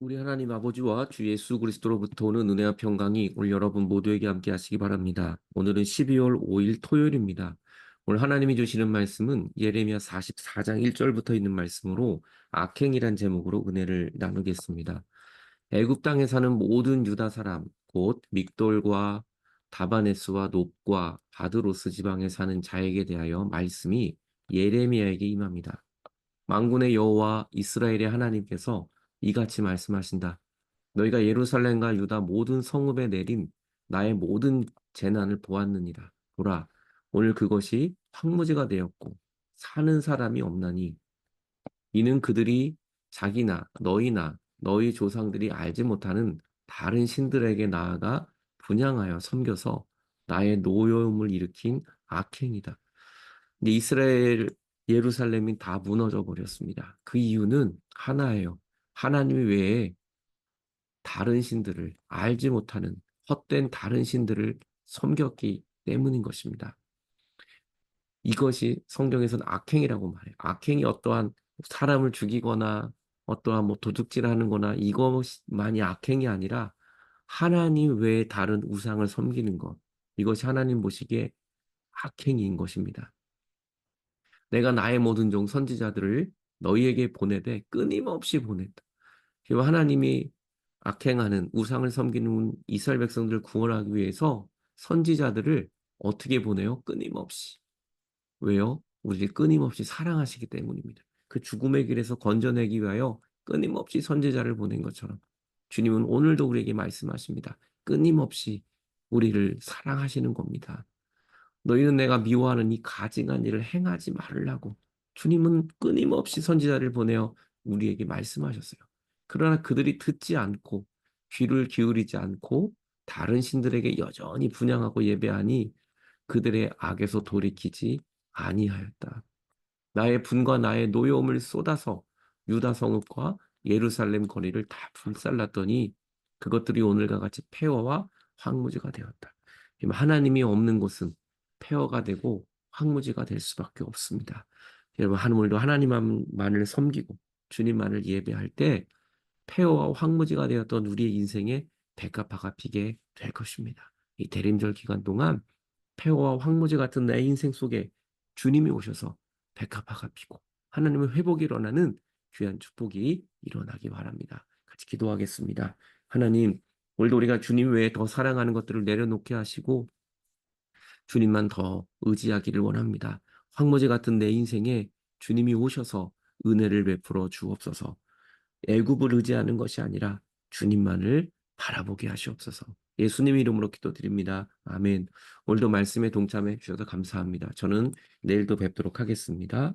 우리 하나님 아버지와 주 예수 그리스도로부터 오는 은혜와 평강이 오늘 여러분 모두에게 함께 하시기 바랍니다. 오늘은 12월 5일 토요일입니다. 오늘 하나님이 주시는 말씀은 예레미야 44장 1절부터 있는 말씀으로 악행이란 제목으로 은혜를 나누겠습니다. 애굽 땅에 사는 모든 유다 사람 곧 믹돌과 다바네스와 높과 바드로스 지방에 사는 자에게 대하여 말씀이 예레미야에게 임합니다. 만군의 여호와 이스라엘의 하나님께서 이같이 말씀하신다. 너희가 예루살렘과 유다 모든 성읍에 내린 나의 모든 재난을 보았느니라. 보라, 오늘 그것이 황무지가 되었고 사는 사람이 없나니 이는 그들이 자기나 너희나 너희 조상들이 알지 못하는 다른 신들에게 나아가 분양하여 섬겨서 나의 노여움을 일으킨 악행이다. 근데 이스라엘 예루살렘이 다 무너져 버렸습니다. 그 이유는 하나예요. 하나님 외에 다른 신들을 알지 못하는 헛된 다른 신들을 섬겼기 때문인 것입니다. 이것이 성경에서는 악행이라고 말해요. 악행이 어떠한 사람을 죽이거나 어떠한 뭐 도둑질하는 거나 이것만이 악행이 아니라 하나님 외에 다른 우상을 섬기는 것. 이것이 하나님 보시기에 악행인 것입니다. 내가 나의 모든 종 선지자들을 너희에게 보내되 끊임없이 보냈다. 하나님이 악행하는 우상을 섬기는 이스라엘 백성들을 구원하기 위해서 선지자들을 어떻게 보내요? 끊임없이. 왜요? 우리를 끊임없이 사랑하시기 때문입니다. 그 죽음의 길에서 건져내기 위하여 끊임없이 선지자를 보낸 것처럼 주님은 오늘도 우리에게 말씀하십니다. 끊임없이 우리를 사랑하시는 겁니다. 너희는 내가 미워하는 이 가증한 일을 행하지 말으라고 주님은 끊임없이 선지자를 보내어 우리에게 말씀하셨어요. 그러나 그들이 듣지 않고 귀를 기울이지 않고 다른 신들에게 여전히 분양하고 예배하니 그들의 악에서 돌이키지 아니하였다. 나의 분과 나의 노여움을 쏟아서 유다 성읍과 예루살렘 거리를 다 불살랐더니 그것들이 오늘과 같이 폐허와 황무지가 되었다. 하나님이 없는 곳은 폐허가 되고 황무지가 될 수밖에 없습니다. 여러분 하늘도 하나님만을 섬기고 주님만을 예배할 때 폐허와 황무지가 되었던 우리의 인생에 백합화가 피게 될 것입니다. 이 대림절 기간 동안 폐허와 황무지 같은 내 인생 속에 주님이 오셔서 백합화가 피고 하나님의 회복이 일어나는 귀한 축복이 일어나기 바랍니다. 같이 기도하겠습니다. 하나님, 오늘도 우리가 주님 외에 더 사랑하는 것들을 내려놓게 하시고 주님만 더 의지하기를 원합니다. 황무지 같은 내 인생에 주님이 오셔서 은혜를 베풀어 주옵소서. 애굽을 의지하는 것이 아니라 주님만을 바라보게 하시옵소서. 예수님 이름으로 기도드립니다. 아멘. 오늘도 말씀에 동참해 주셔서 감사합니다. 저는 내일도 뵙도록 하겠습니다.